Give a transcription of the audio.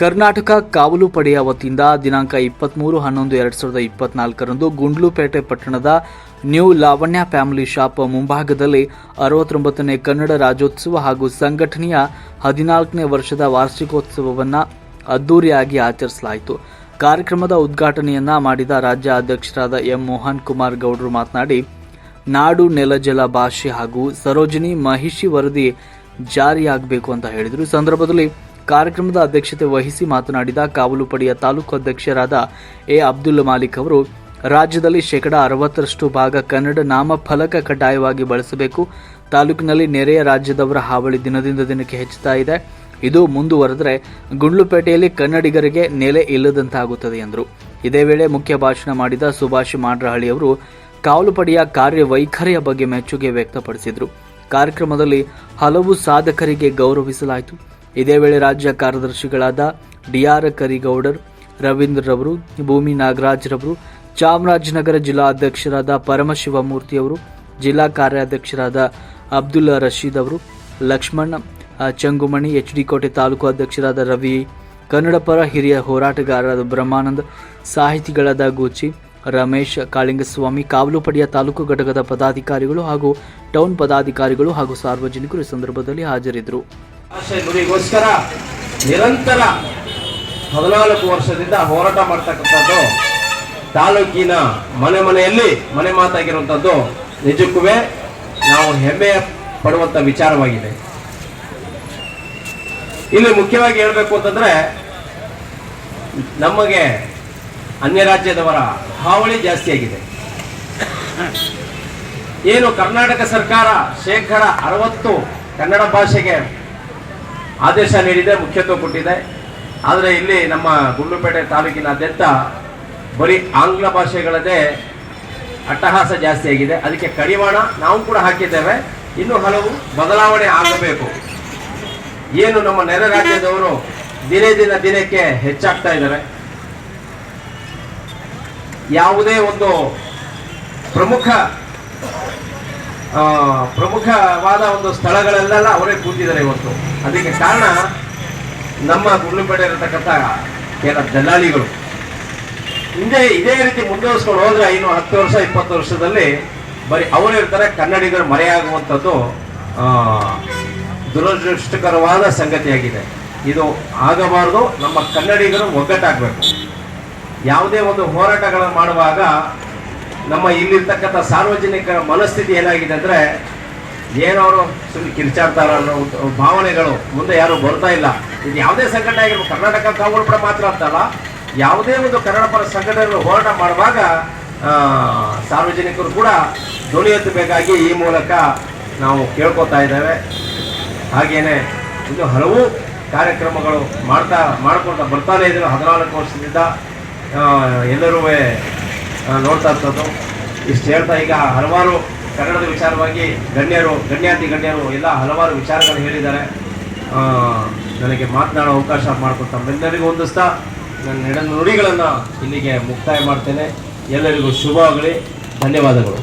ಕರ್ನಾಟಕ ಕಾವಲು ಪಡೆಯ ವತಿಯಿಂದ ದಿನಾಂಕ ಇಪ್ಪತ್ಮೂರು ಹನ್ನೊಂದು ಎರಡು ಸಾವಿರದ ಇಪ್ಪತ್ನಾಲ್ಕರಂದು ಗುಂಡ್ಲುಪೇಟೆ ಪಟ್ಟಣದ ನ್ಯೂ ಲಾವಣ್ಯ ಫ್ಯಾಮಿಲಿ ಶಾಪ್ ಮುಂಭಾಗದಲ್ಲಿ ಅರವತ್ತೊಂಬತ್ತನೇ ಕನ್ನಡ ರಾಜ್ಯೋತ್ಸವ ಹಾಗೂ ಸಂಘಟನೆಯ ಹದಿನಾಲ್ಕನೇ ವರ್ಷದ ವಾರ್ಷಿಕೋತ್ಸವವನ್ನು ಅದ್ದೂರಿಯಾಗಿ ಆಚರಿಸಲಾಯಿತು. ಕಾರ್ಯಕ್ರಮದ ಉದ್ಘಾಟನೆಯನ್ನ ಮಾಡಿದ ರಾಜ್ಯ ಅಧ್ಯಕ್ಷರಾದ ಎಂ ಮೋಹನ್ ಕುಮಾರ್ ಗೌಡರು ಮಾತನಾಡಿ, ನಾಡು ನೆಲ ಜಲ ಭಾಷೆ ಹಾಗೂ ಸರೋಜಿನಿ ಮಹಿಷಿ ವರದಿ ಜಾರಿಯಾಗಬೇಕು ಅಂತ ಹೇಳಿದರು. ಸಂದರ್ಭದಲ್ಲಿ ಕಾರ್ಯಕ್ರಮದ ಅಧ್ಯಕ್ಷತೆ ವಹಿಸಿ ಮಾತನಾಡಿದ ಕಾವಲು ಪಡೆಯ ತಾಲೂಕು ಅಧ್ಯಕ್ಷರಾದ ಎ. ಅಬ್ದುಲ್ ಮಾಲಿಕ್ ಅವರು, ರಾಜ್ಯದಲ್ಲಿ ಶೇಕಡ ಅರವತ್ತರಷ್ಟು ಭಾಗ ಕನ್ನಡ ನಾಮಫಲಕ ಕಡ್ಡಾಯವಾಗಿ ಬಳಸಬೇಕು. ತಾಲೂಕಿನಲ್ಲಿ ನೆರೆಯ ರಾಜ್ಯದವರ ಹಾವಳಿ ದಿನದಿಂದ ದಿನಕ್ಕೆ ಹೆಚ್ಚುತ್ತಾ ಇದೆ. ಇದು ಮುಂದುವರೆದರೆ ಗುಂಡ್ಲುಪೇಟೆಯಲ್ಲಿ ಕನ್ನಡಿಗರಿಗೆ ನೆಲೆ ಇಲ್ಲದಂತಾಗುತ್ತದೆ ಎಂದರು. ಇದೇ ವೇಳೆ ಮುಖ್ಯ ಭಾಷಣ ಮಾಡಿದ ಸುಭಾಷ್ ಮಾಡ್ರಹಳ್ಳಿ ಅವರು ಕಾವಲುಪಡೆಯ ಕಾರ್ಯವೈಖರಿಯ ಬಗ್ಗೆ ಮೆಚ್ಚುಗೆ ವ್ಯಕ್ತಪಡಿಸಿದರು. ಕಾರ್ಯಕ್ರಮದಲ್ಲಿ ಹಲವು ಸಾಧಕರಿಗೆ ಗೌರವಿಸಲಾಯಿತು. ಇದೇ ವೇಳೆ ರಾಜ್ಯ ಕಾರ್ಯದರ್ಶಿಗಳಾದ ಡಿಆರ್ ಕರಿಗೌಡರ್ ರವೀಂದ್ರರವರು ಭೂಮಿ ನಾಗರಾಜ್ರವರು ಚಾಮರಾಜನಗರ ಜಿಲ್ಲಾ ಅಧ್ಯಕ್ಷರಾದ ಪರಮಶಿವಮೂರ್ತಿಯವರು ಜಿಲ್ಲಾ ಕಾರ್ಯಾಧ್ಯಕ್ಷರಾದ ಅಬ್ದುಲ್ ರಶೀದ್ ಅವರು, ಲಕ್ಷ್ಮಣ್ ಚಂಗುಮಣಿ ಎಚ್ ಡಿ ಕೋಟೆ ತಾಲೂಕು ಅಧ್ಯಕ್ಷರಾದ ರವಿ, ಕನ್ನಡಪರ ಹಿರಿಯ ಹೋರಾಟಗಾರರಾದ ಬ್ರಹ್ಮಾನಂದ್, ಸಾಹಿತಿಗಳಾದ ಗೂಚಿ, ರಮೇಶ್, ಕಾಳಿಂಗಸ್ವಾಮಿ ಕಾವಲು ಪಡೆಯ ತಾಲೂಕು ಘಟಕದ ಪದಾಧಿಕಾರಿಗಳು ಹಾಗೂ ಟೌನ್ ಪದಾಧಿಕಾರಿಗಳು ಹಾಗೂ ಸಾರ್ವಜನಿಕರು ಈ ಸಂದರ್ಭದಲ್ಲಿ ಹಾಜರಿದ್ದರು. ಭಾಷೆ ಗುರಿಗೋಸ್ಕರ ನಿರಂತರ ಹದಿನಾಲ್ಕು ವರ್ಷದಿಂದ ಹೋರಾಟ ಮಾಡ್ತಕ್ಕಂಥದ್ದು ತಾಲೂಕಿನ ಮನೆ ಮನೆಯಲ್ಲಿ ಮನೆ ಮಾತಾಗಿರುವಂಥದ್ದು ನಿಜಕ್ಕೂ ನಾವು ಹೆಮ್ಮೆ ಪಡುವಂಥ ವಿಚಾರವಾಗಿದೆ. ಇಲ್ಲಿ ಮುಖ್ಯವಾಗಿ ಹೇಳಬೇಕು ಅಂತಂದ್ರೆ ನಮಗೆ ಅನ್ಯ ರಾಜ್ಯದವರ ಹಾವಳಿ ಜಾಸ್ತಿಯಾಗಿದೆ ಏನು ಕರ್ನಾಟಕ ಸರ್ಕಾರ ಶೇಕಡ ಅರವತ್ತು ಕನ್ನಡ ಭಾಷೆಗೆ ಆದೇಶ ನೀಡಿದೆ, ಮುಖ್ಯತ್ವ ಕೊಟ್ಟಿದೆ. ಆದರೆ ಇಲ್ಲಿ ನಮ್ಮ ಗುಂಡ್ಲುಪೇಟೆ ತಾಲೂಕಿನಾದ್ಯಂತ ಬರೀ ಆಂಗ್ಲ ಭಾಷೆಗಳದೇ ಅಟ್ಟಹಾಸ ಜಾಸ್ತಿ ಆಗಿದೆ. ಅದಕ್ಕೆ ಕಡಿವಾಣ ನಾವು ಕೂಡ ಹಾಕಿದ್ದೇವೆ. ಇನ್ನೂ ಹಲವು ಬದಲಾವಣೆ ಆಗಬೇಕು. ಏನು ನಮ್ಮ ನೆರೆ ರಾಜ್ಯದವರು ದಿನೇ ದಿನ ದಿನಕ್ಕೆ ಹೆಚ್ಚಾಗ್ತಾ ಇದ್ದಾರೆ. ಯಾವುದೇ ಒಂದು ಪ್ರಮುಖ ಪ್ರಮುಖವಾದ ಒಂದು ಸ್ಥಳಗಳಲ್ಲೆಲ್ಲ ಅವರೇ ಕೂತಿದ್ದಾರೆ ಇವತ್ತು. ಅದಕ್ಕೆ ಕಾರಣ ನಮ್ಮ ಗುಂಡ್ಲುಪೇಟೆ ಇರತಕ್ಕಂಥ ಕೆಲ ದಲ್ಲಾಳಿಗಳು. ಹಿಂದೆ ಇದೇ ರೀತಿ ಮುಂದುವರಿಸ್ಕೊಂಡು ಹೋದ್ರೆ ಇನ್ನು ಹತ್ತು ವರ್ಷ, ಇಪ್ಪತ್ತು ವರ್ಷದಲ್ಲಿ ಬರೀ ಅವರು ಇರ್ತಾರೆ, ಕನ್ನಡಿಗರು ಮರೆಯಾಗುವಂಥದ್ದು ದುರದೃಷ್ಟಕರವಾದ ಸಂಗತಿಯಾಗಿದೆ. ಇದು ಆಗಬಾರದು, ನಮ್ಮ ಕನ್ನಡಿಗರು ಒಗ್ಗಟ್ಟಾಗಬೇಕು. ಯಾವುದೇ ಒಂದು ಹೋರಾಟಗಳನ್ನು ಮಾಡುವಾಗ ನಮ್ಮ ಇಲ್ಲಿರ್ತಕ್ಕಂಥ ಸಾರ್ವಜನಿಕರ ಮನಸ್ಥಿತಿ ಏನಾಗಿದೆ ಅಂದ್ರೆ ಏನವರು ಸುಮ್ಮನೆ ಕಿರ್ಚಾಡ್ತಾರ ಅನ್ನೋ ಭಾವನೆಗಳು ಮುಂದೆ ಯಾರು ಬರ್ತಾ ಇಲ್ಲ. ಇದು ಯಾವುದೇ ಸಂಘಟನೆ ಆಗಿರ್ಬೋದು, ಕರ್ನಾಟಕ ಕೂಡ ಮಾತ್ರ ಅಂತಲ್ಲ, ಯಾವುದೇ ಒಂದು ಕನ್ನಡ ಪರ ಸಂಘಟನೆಗಳು ಹೋರಾಟ ಮಾಡುವಾಗ ಸಾರ್ವಜನಿಕರು ಕೂಡ ಧ್ವನಿ ಎತ್ತಬೇಕಾಗಿ ಈ ಮೂಲಕ ನಾವು ಕೇಳ್ಕೊತಾ ಇದ್ದೇವೆ. ಹಾಗೇನೆ ಇನ್ನು ಹಲವು ಕಾರ್ಯಕ್ರಮಗಳು ಮಾಡ್ತಾ, ಮಾಡ್ಕೊಳ್ತಾ ಬರ್ತಾನೆ ಇದ್ರು ಹದಿನಾಲ್ಕು ವರ್ಷದಿಂದ. ಎಲ್ಲರೂ ನೋಡ್ತಾ ಇರ್ತದ್ದು. ಇಷ್ಟು ಹೇಳ್ತಾ ಈಗ ಹಲವಾರು ಕನ್ನಡದ ವಿಚಾರವಾಗಿ ಗಣ್ಯರು, ಗಣ್ಯಾತಿ ಗಣ್ಯರು ಎಲ್ಲ ಹಲವಾರು ವಿಚಾರಗಳು ಹೇಳಿದ್ದಾರೆ. ನನಗೆ ಮಾತನಾಡೋ ಅವಕಾಶ ಮಾಡಿಕೊಟ್ಟು ತಮ್ಮೆಲ್ಲರಿಗೂ ಹೊಂದಿಸ್ತಾ ನನ್ನ ಎಡ ನುಡಿಗಳನ್ನು ಇಲ್ಲಿಗೆ ಮುಕ್ತಾಯ ಮಾಡ್ತೇನೆ. ಎಲ್ಲರಿಗೂ ಶುಭವಾಗಲಿ ಧನ್ಯವಾದಗಳು.